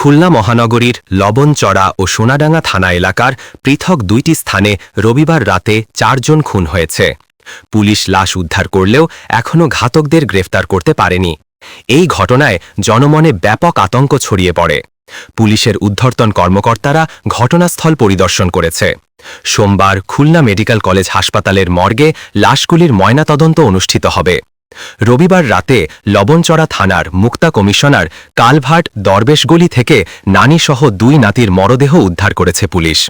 খুলনা মহানগরীর লবণচড়া ও সোনাডাঙ্গা থানা এলাকার পৃথক দুইটি স্থানে রবিবার রাতে চারজন খুন হয়েছে। পুলিশ লাশ উদ্ধার করলেও এখনও ঘাতকদের গ্রেফতার করতে পারেনি। এই ঘটনায় জনমনে ব্যাপক আতঙ্ক ছড়িয়ে পড়ে। পুলিশের উদ্ধর্তন কর্মকর্তারা ঘটনাস্থল পরিদর্শন করেছে। সোমবার খুলনা মেডিকেল কলেজ হাসপাতালের মর্গে লাশগুলির ময়নাতদন্ত অনুষ্ঠিত হবে। রবিবার রাতে লবণচড়া থানার মুক্তা কমিশনার কালভাট দরবেশগলি থেকে নানিসহ দুই নাতির মরদেহ উদ্ধার করেছে পুলিশ।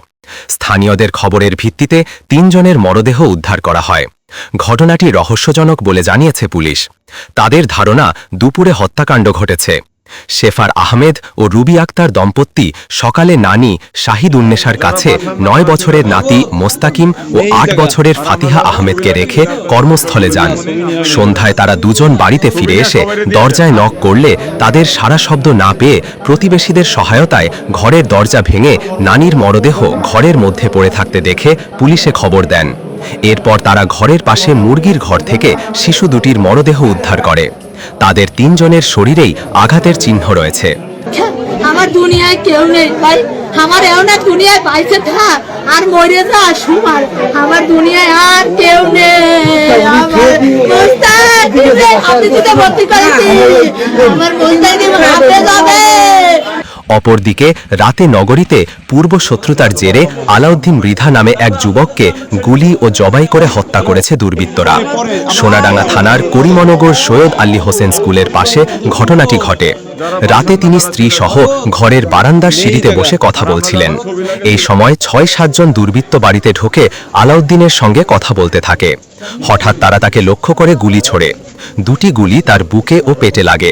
স্থানীয়দের খবরের ভিত্তিতে তিনজনের মরদেহ উদ্ধার করা হয়। ঘটনাটি রহস্যজনক বলে জানিয়েছে পুলিশ। তাদের ধারণা দুপুরে হত্যাকাণ্ড ঘটেছে। শেফার আহমেদ ও রুবি আক্তার দম্পতি, সকালে নানি শাহিদ উন্নেশার কাছে নয় বছরের নাতি মোস্তাকিম ও আট বছরের ফাতিহা আহমেদকে রেখে কর্মস্থলে যান। সন্ধ্যায় তারা দুজন বাড়িতে ফিরে এসে দরজায় নক করলে তাদের সারা শব্দ না পেয়ে প্রতিবেশীদের সহায়তায় ঘরের দরজা ভেঙে নানির মরদেহ ঘরের মধ্যে পড়ে থাকতে দেখে পুলিশে খবর দেন। এরপর তারা ঘরের পাশে মুরগির ঘর থেকে শিশু দুটির মরদেহ উদ্ধার করে। তাদের তিনজনের শরীরেই আঘাতের চিহ্ন রয়েছে। আমার দুনিয়ায় কেউ নেই ভাই। আমার এও না দুনিয়ায় থাক আর মরে যা সুমার আমার দুনিয়ায় আর কেউ নেই। আমার মুস্তাক আপনি যেটা ভর্তি করেছি আমার মুস্তাক দিব আপনি যাবে অপরদিকে, রাতে নগরীতে পূর্ব শত্রুতার জেরে আলাউদ্দিন মৃধা নামে এক যুবককে গুলি ও জবাই করে হত্যা করেছে দুর্বৃত্তরা। সোনাডাঙ্গা থানার করিমনগর সৈয়দ আলী হোসেন স্কুলের পাশে ঘটনাটি ঘটে। রাতে তিনি স্ত্রী সহ ঘরের বারান্দার সিঁড়িতে বসে কথা বলছিলেন। এই সময় ছয় সাতজন দুর্বৃত্ত বাড়িতে ঢোকে আলাউদ্দিনের সঙ্গে কথা বলতে থাকে। হঠাৎ তারা তাকে লক্ষ্য করে গুলি ছোড়ে। দুটি গুলি তার বুকে ও পেটে লাগে।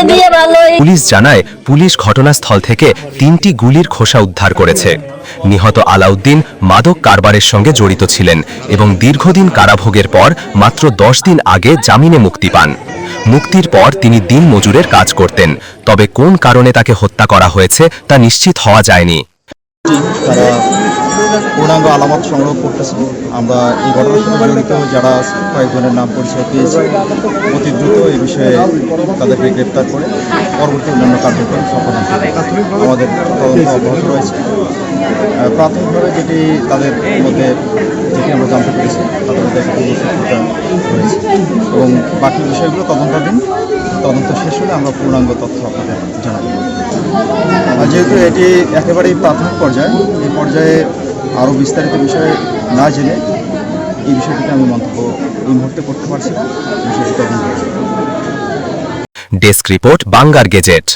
দিয়ে পুলিশ জানায় পুলিশ ঘটনাস্থল থেকে তিনটি গুলির খোসা উদ্ধার করেছে। নিহত আলাউদ্দিন মাদক কারবারের সঙ্গে জড়িত ছিলেন এবং দীর্ঘদিন কারাভোগের পর মাত্র দশ দিন আগে জামিনে মুক্তি পান। মুক্তির পর তিনি দিন মজুরের কাজ করতেন। তবে কোন কারণে তাকে হত্যা করা হয়েছে তা নিশ্চিত হওয়া যায়নি। পূর্ণাঙ্গ আলামত সংগ্রহ করতেছে। আমরা এই ঘটনার সঙ্গে জড়িত যারা কয়েকজনের নাম পরিচয় পেয়েছি। অতি দ্রুত এই বিষয়ে তাদেরকে গ্রেপ্তার করে পরবর্তী অন্যান্য কার্যক্রম সফল আমাদের তদন্ত অব্যাহত রয়েছে। প্রাথমিকভাবে যেটি তাদের মধ্যে যেটি আমরা জানতে পেরেছি, তাদের মধ্যে রয়েছে। এবং বাকি বিষয়গুলো তদন্তাধীন। তদন্ত শেষ হলে আমরা পূর্ণাঙ্গ তথ্য আপনাদের জানাব। যেহেতু এটি একেবারেই প্রাথমিক পর্যায়ে, এই পর্যায়ে আরও বিস্তারিত বিষয়ে না জেনে এই বিষয়টিতে আমি মন্তব্য এই মুহূর্তে করতে পারছি না। বিষয়টি ডেস্ক রিপোর্ট বাংলার গেজেট।